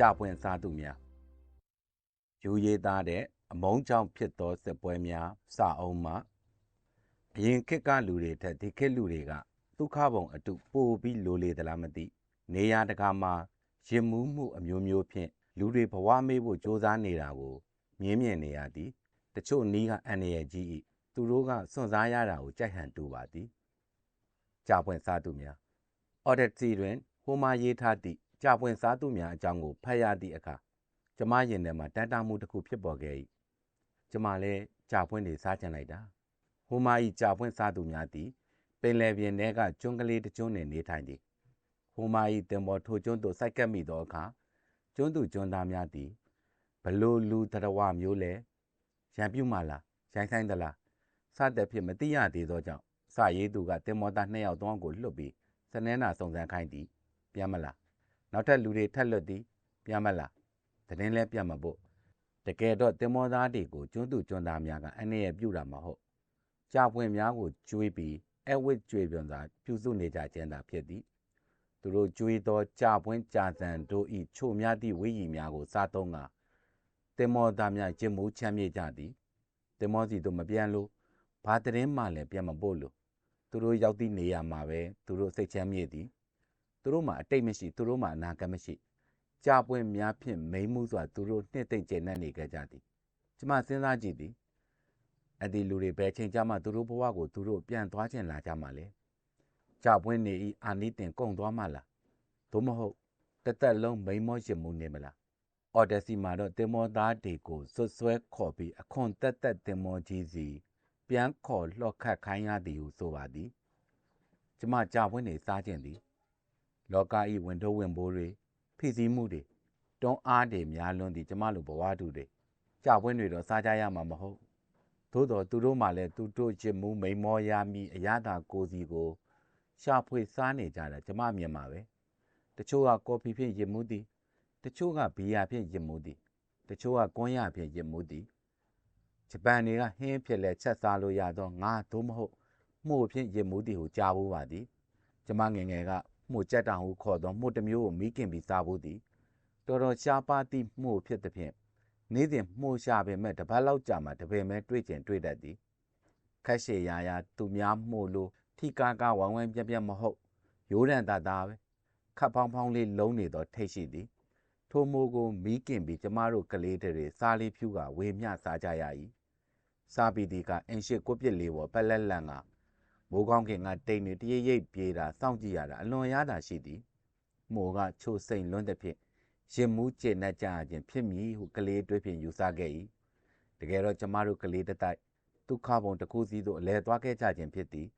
ကြပွင့်စားသူများယူရည်သားတဲ့အမုန်းကြောင့်ဖြစ်သောစစ်ပွဲများစအောင်မှအရင်ခေတ်ကလူတွေထက်ဒီခေတ်လူတွေကဒုက္ခပုံအတုပိုပြီးလိုလေသလားမသိနေရတကာမှာရင်မှုမှုအမျိုးမျိုးဖြင့်လူတွေဘဝမေးဖို့ကြိုးစားနေတာကိုမြင်းမြင်နေရသည်တချို့နီးကအန်ရရဲ့ကြီး၏သူတို့ကစွန့်စားရတာကိုကြိုက်ဟန်တူပါသည်ကြပွင့်စားသူများ Odyssey တွင်ဟိုမာရေးထားသည့် ကြပွင့်စားသူများအကြောင်းကိုဖတ်ရသည့်အခါကျမရင်ထဲမှာတန်တာမှုတစ်ခုဖြစ်ပေါ်ခဲ့၏ကျမလည်းကြပွင့်တွေစားချင်လိုက်တာဟိုမာ၏ကြပွင့်စားသူများသည်ပင်လယ်ပြင်ထဲကကျွန်းကလေးတစ်ကျွန်းတွင်နေထိုင်သည်ဟိုမာ၏တင်ပေါ်ထိုကျွန်းသို့စိုက်ကပ်မိသောအခါကျွန်းသူကျွန်းသားများသည်ဘလို့လူတရဝမျိုးလဲရံပြုတ်မှလားရိုင်းဆိုင်သလားစတဲ့ဖြစ်မသိရသေးသောကြောင့်စရေးသူကတင်မောသားနှစ်ယောက်သောကိုလွတ်ပြီးစနဲနာစုံစမ်းခိုင်းသည်ပြန်မလား နောက်ထပ်လူတွေထက်လွတ်သည်ပြန်မလားတရင်လဲပြန်မဖို့တကယ်တော့တင်မောသားတွေကိုကျွန်းသူကျွန်းသားများကအနည်းရပြုတ်တာမဟုတ်ကြာပွင့်များကိုကျွေးပြီးအဝစ်ကျွေးပြန်သာပြုစုနေကြခြင်းသာဖြစ်သည်သူတို့ကျွေးသောကြာပွင့်ကြာစံတို့ဤချိုများသည့်ဝိရီများကိုစားသုံးကတင်မောသားများကျင်မှုချမ်းမြေ့ကြသည်တင်မောစီတို့မပြန်လို့ဘာတရင်မှလည်းပြန်မပို့လို့သူတို့ရောက်သည့်နေရာမှာပဲသူတို့စိတ်ချမ်းမြေ့သည် သူတို့မှာအတိတ်မရှိသူတို့မှာအနာဂတ်မရှိကြာပွင့်များဖြင့်မိန်မှုစွာသူတို့နှစ်သိမ့်ကျဉ်နေကြကြသည်ကျမစဉ်းစားကြည့်သည်အဲ့ဒီလူတွေဘယ်ချိန်ကြမှသူတို့ဘဝကိုသူတို့ပြန်သွားခြင်းလာကြမှာလဲကြာပွင့်နေဤအာနိတင်ကုံသွားမှလားသို့မဟုတ်တသက်လုံးမိန်မောရှင်မှုနေမလားအော်ဒက်စီမှာတော့တင်မောသားတွေကိုဆွဆွဲခေါ်ပြီးအခွန်တက်တက်တင်မောကြီးစီပြန်ခေါ်လှော့ခတ်ခိုင်းရသည်ဟုဆိုပါသည်ကျမကြာပွင့်နေစားခြင်းသည် လောကဤဝင်တော့ဝင်ဘိုးတွေဖိစီးမှုတွေတွန်းအားတွေများလွန်းသည်ကျမလိုဘဝတူတွေကြာပွင့်တွေတော့စားကြရမှာမဟုတ်သို့တော်သူတို့မှလည်းသူတို့ချစ်မှုမိန်မောရမီအရသာကိုစီကိုရှာဖွေစားနေကြတာကျမမြင်ပါပဲတချို့ကကော်ဖီဖြင့်ရစ်မှုသည်တချို့ကဘီယာဖြင့်ရစ်မှုသည်တချို့ကကွန်းရဖြင့်ရစ်မှုသည်ဂျပန်တွေကဟင်းဖြစ်လဲချက်စားလို့ရတော့ငါသို့မဟုတ်မှုဖြင့်ရစ်မှုသည်ဟုကြားဘူးပါသည်ကျမငငယ်က မှုကြက်တောင်ဟုခေါ်သောမှုတစ်မျိုးကိုမိခင်ပြီးစားဖို့သည်တော်တော်ရှားပါသည့်မှုဖြစ်သည်ဖြင့်နေ့စဉ်မှုရှာပေမဲ့တပတ်လောက်ကြာမှတပင်မဲ့တွေ့ကျင်တွေ့တတ်သည်ခက်ရှည်ရာရာသူများမှုလို့ထိကားကားဝိုင်းဝိုင်းပြက်ပြက်မဟုတ်ရိုးရန်တာတာပဲခပ်ဖောင်းဖောင်းလေးလုံးနေသောထိတ်ရှိသည်ထိုမိုးကိုမီးကင်ပြီးကျမတို့ကလေးတွေစားလေးဖြူကဝေမျှစားကြရ၏စားပြီးဒီကအင်ရှိကွပြစ်လေးပေါ်ပက်လက်လန်က မိုးကောင်းခင်ကတိတ်နေတရိပ်ရိပ်ပြေးတာစောင့်ကြည့်ရတာအလွန်ရတာရှိသည်မိုးကချိုစိန်လွန်းသည်ဖြင့်ရင်မူးကျေနပ်ကြခြင်းဖြစ်မည်ဟုကလေးတွေးဖြင့်ယူဆခဲ့၏တကယ်တော့ကျမတို့ကလေးတတိုက်ဒုက္ခဘုံတစ်ခုစီသို့အလဲသွားခဲ့ကြခြင်းဖြစ်သည်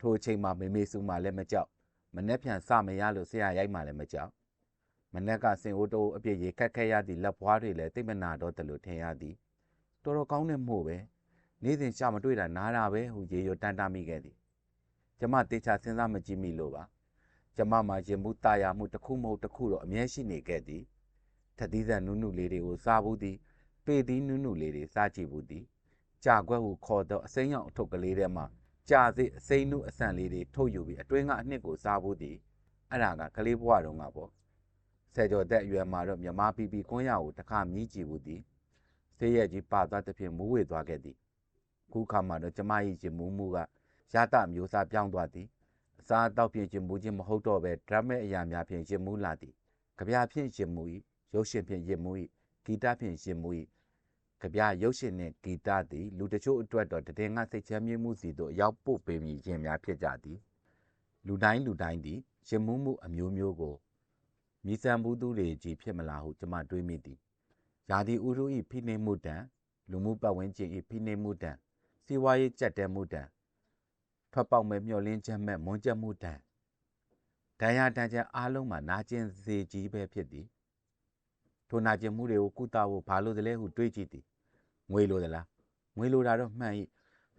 ထိုအချိန်မှာမေမေစုမှလည်းမကြောက်မနှက်ဖြန်စမရလို့ဆရာရိုက်မှလည်းမကြောက်မနှက်ကစင်အိုးတိုးအပြည့်ရေခက်ခဲရသည့်လက်ပွားတွေလည်းတိတ်မနာတော့တယ်လို့ထင်ရသည်တော်တော်ကောင်းတဲ့မှုပဲ နေ့စဉ်ရှာမတွေ့တာနားတာပဲဟုရေရွတန်တာမိခဲ့သည်ကျမတေချာစဉ်းစားမကြည့်မိလို့ပါကျမမှာရင်မှုတာယာမှုတစ်ခုမဟုတ်တစ်ခုတော့အမြဲရှိနေခဲ့သည်ထသီးဆန်နုနုလေးတွေကိုစားဘူးသည်ပေသီးနုနုလေးတွေစားကြည့်ဘူးသည်ကြာခွက်ဟုခေါ်သောအစိမ်းရောင်အထုပ်ကလေးထဲမှာကြာစေအစိမ်းနုအဆန်လေးတွေထုတ်ယူပြီးအတွင်းကအနှစ်ကိုစားဘူးသည်အဲ့ဒါကကလေးဘဝတုန်းကပေါ့ဆယ်ကျော်သက်အရွယ်မှာတော့မြမပီပီကွန်းရကိုတစ်ခါမြည်ကြည့်ဘူးသည်ဆေးရကြီးပါသွားတဲ့ဖြင့်မူးဝေသွားခဲ့သည် ခုခါမှာတော့ကျမ၏ရင်မူးမှုကရတမျိုးစားပြောင်းသွားသည်အစားအသောက်ဖြင့်ရင်မူးခြင်းမဟုတ်တော့ပဲဒရမဲအရာများဖြင့်ရင်မူးလာသည်ကြပြဖြင့်ရင်မူး၏ရုပ်ရှင်ဖြင့်ရင်မူး၏ဂီတဖြင့်ရင်မူး၏ကြပြရုပ်ရှင်နှင့်ဂီတသည်လူတချို့အတွက်တော့တည်ငါစိတ်ချမ်းမြေ့မှုစီသို့ရောက်ပို့ပေမည်ခြင်းများဖြစ်ကြသည်လူတိုင်းလူတိုင်းသည်ရင်မူးမှုအမျိုးမျိုးကိုမြည်ဆံမှုသူတွေကြီးဖြစ်မလားဟုကျွန်မတွေးမိသည်ယာဒီဥရု၏ဖိနှိပ်မှုတံလူမှုပတ်ဝန်းကျင်၏ဖိနှိပ်မှုတံ စီးပွားရေးကြက်တဲမှုတံထွက်ပေါက်မဲ့မျောလင်းချက်မဲ့မွန်ကျက်မှုတံဒဏ်ရာတန်ချက်အားလုံးမှာနာကျင်စေကြီးပဲဖြစ်သည်ထိုနာကျင်မှုတွေကိုကုသဖို့ဘာလို့တလဲဟုတွေးကြည့်သည်ငွေလိုသလားငွေလိုတာတော့မှန်၏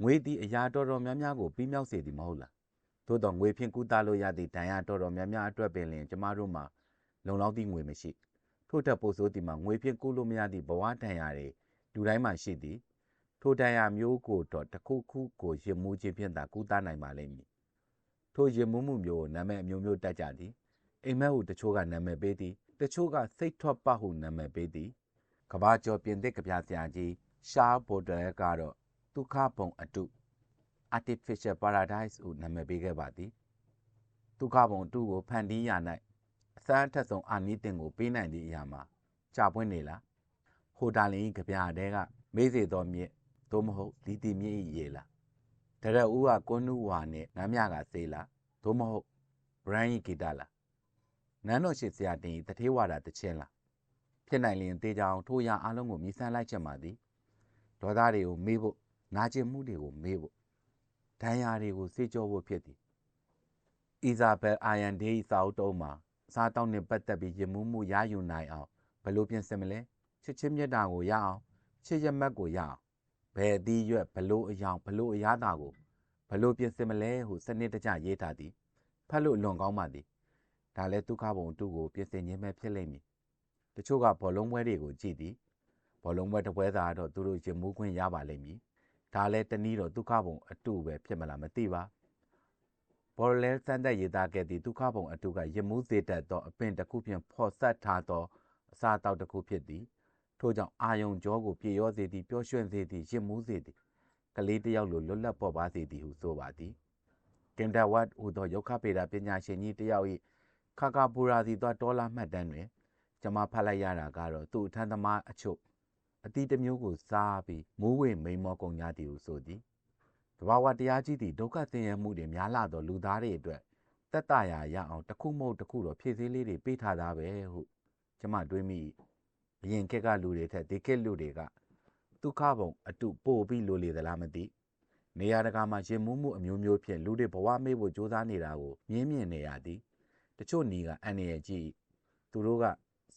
ငွေသည်အရာတော်တော်များများကိုပြီးမြောက်စေသည်မဟုတ်လားသို့တော့ငွေဖြင့်ကုသလို့ရသည့်ဒဏ်ရာတော်တော်များများအတွက်ပင်လင်ကျမတို့မှာလုံလောက်သည့်ငွေမရှိထို့ထက်ပိုဆိုးသည်မှာငွေဖြင့်ကုလို့မရသည့်ဘဝဒဏ်ရာတွေလူတိုင်းမှာရှိသည် ထိုဒဏ်ရာမျိုးကိုတော့တစ်ခုခုကိုရင်မှုခြင်းဖြင့်သာကုသနိုင်ပါလိမ့်မည်ထိုရင်မှုမှုမျိုးကိုနာမည်အမျိုးမျိုးတက်ကြသည်အိမ်မက်ဟုတချို့ကနာမည်ပေးသည်တချို့ကစိတ်ထွက်ပတ်ဟုနာမည်ပေးသည်ကဘာကျော်ပြင်သစ်ကဗျာဆရာကြီးရှားဘိုဒဲကတော့ဒုက္ခဘုံအတု artificial paradise ဟုနာမည်ပေးခဲ့ပါသည်ဒုက္ခဘုံအတုကိုဖန်တီးရ၌အစမ်းအထက်ဆုံးအာနိသင်ကိုပေးနိုင်သည့်အရာမှာကြာပွင့်နေလားဟိုတာလင်၏ကဗျာတဲကမေးစေသောမြစ် သို့မဟုတ်လီတီမြစ်၏ရေလားတရက်ဦးကကွန်းနုဝါနှင့်နမ်းမြကစေးလားသို့မဟုတ်ဘရန်၏ဂီတလားနန်းတော်ရှိဆရာတင်၏တထေးဝါဒတခြင်းလားဖြစ်နိုင်လျင်တေးကြောင်ထိုရအလုံးကိုမြည်ဆန်းလိုက်ချက်ပါသည်ဒေါသတွေကိုမေးဖို့နာကျင်မှုတွေကိုမေးဖို့ဒဏ်ရာတွေကိုစေကြောဖို့ဖြစ်သည်အီဇာဘယ်အာယန်ဒေး၏စာအုပ်တုံးမှာအစားတောင်းနှင့်ပတ်သက်ပြီးရမှုမှုရယူနိုင်အောင်ဘယ်လိုပြင်ဆင်မလဲချစ်ချင်းမြတ်တာကိုရအောင်ချစ်ရမက်ကိုရအောင် ဘယ်အသီးရွက်ဘလို့အယောင်ဘလို့အရသာကိုဘလို့ပြင်ဆင်မလဲဟုစနစ်တကျရေးထားသည်ဖတ်လို့လွန်ကောင်းပါသည်ဒါလည်းဒုက္ခဘုံအတုကိုပြင်ဆင်ခြင်းပဲဖြစ်လိမ့်မည်တချို့ကဘောလုံးပွဲတွေကိုကြည့်သည်ဘောလုံးပွဲတစ်ပွဲသာတော့သူတို့ရင်မှုခွင့်ရပါလိမ့်မည်ဒါလည်းတနည်းတော့ဒုက္ခဘုံအတုပဲဖြစ်မလားမသိပါဘော်လဲစမ်းသက်ရေးသားခဲ့သည့်ဒုက္ခဘုံအတုကရမှုစေတတ်သောအပင်တစ်ခုဖြင့်ဖော်ဆက်ထားသောအစာတောက်တစ်ခုဖြစ်သည် ထို့ကြောင့်အာယုံကြောကိုပြေရောစေသည်ပျော်ရွှင်စေသည်ရစ်မှုစေသည်ကလေးတစ်ယောက်လိုလွတ်လပ်ပေါ်ပါစေသည်ဟုဆိုပါသည်ကင်တာဝတ်ဟူသောယုခပေတာပညာရှင်ကြီးတစ်ယောက်၏ခါကာပူရာစီသောဒေါ်လာမှတ်တမ်းတွင်ကျွန်မဖတ်လိုက်ရတာကတော့သူ့အထမ်းသမားအချို့အတီးတစ်မျိုးကိုစားပြီးမိုးဝေမိန်မောကုန်ကြသည်ဟုဆိုသည်တဘာဝတရားကြီးသည်ဒုက္ခသင်ရမှုတွေများလာသောလူသားတွေအတွက်တက်တရာရအောင်တစ်ခုမဟုတ်တစ်ခုတော့ဖြည့်ဆည်းလေးတွေပေးထားသားပဲဟုကျွန်မတွေးမိ အရင်ကက်ကလူတွေထက်ဒီကက်လူတွေကဒုက္ခဘုံအတုပို့ပြီးလိုလေသလားမသိနေရာတကာမှာရင်မှုမှုအမျိုးမျိုးဖြင့်လူတွေဘဝမေ့ဖို့ကြိုးစားနေတာကိုမြင်းမြင်နေရသည်တချို့နီကအန်ရယ်ကြီးသူတို့က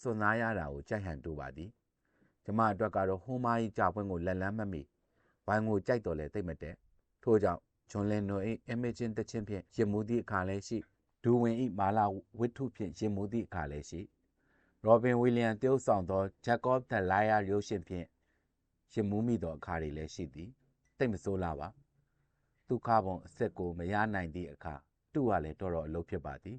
စွန့်စားရတာကိုကြိုက်ဟန်တူပါသည်ကျမအတွက်ကတော့ဟိုးမားကြီးကြာပွင့်ကိုလက်လန်းမမီဝိုင်းကိုကြိုက်တော်လဲသိမ့်မတဲ့ထို့ကြောင့်ဂျွန်လင်နို၏အမဂျင်တချင်းဖြင့်ရင်မှုသည့်အခါလည်းရှိဒူဝင်၏မာလာဝိထုဖြင့်ရင်မှုသည့်အခါလည်းရှိ ရောဘင်ဝီလျံတယောက်ဆောင်သောဂျက်ကော့ဒ်လိုင်ယာရုပ်ရှင်ဖြင့်ရင်မှုမိသောအခါတွေလည်းရှိသည်တိတ်မဆိုးလာပါဒုက္ခဘုံအစ်စ်ကိုမရနိုင်သည့်အခါသူ့ကလည်းတော်တော်အလုပ်ဖြစ်ပါသည်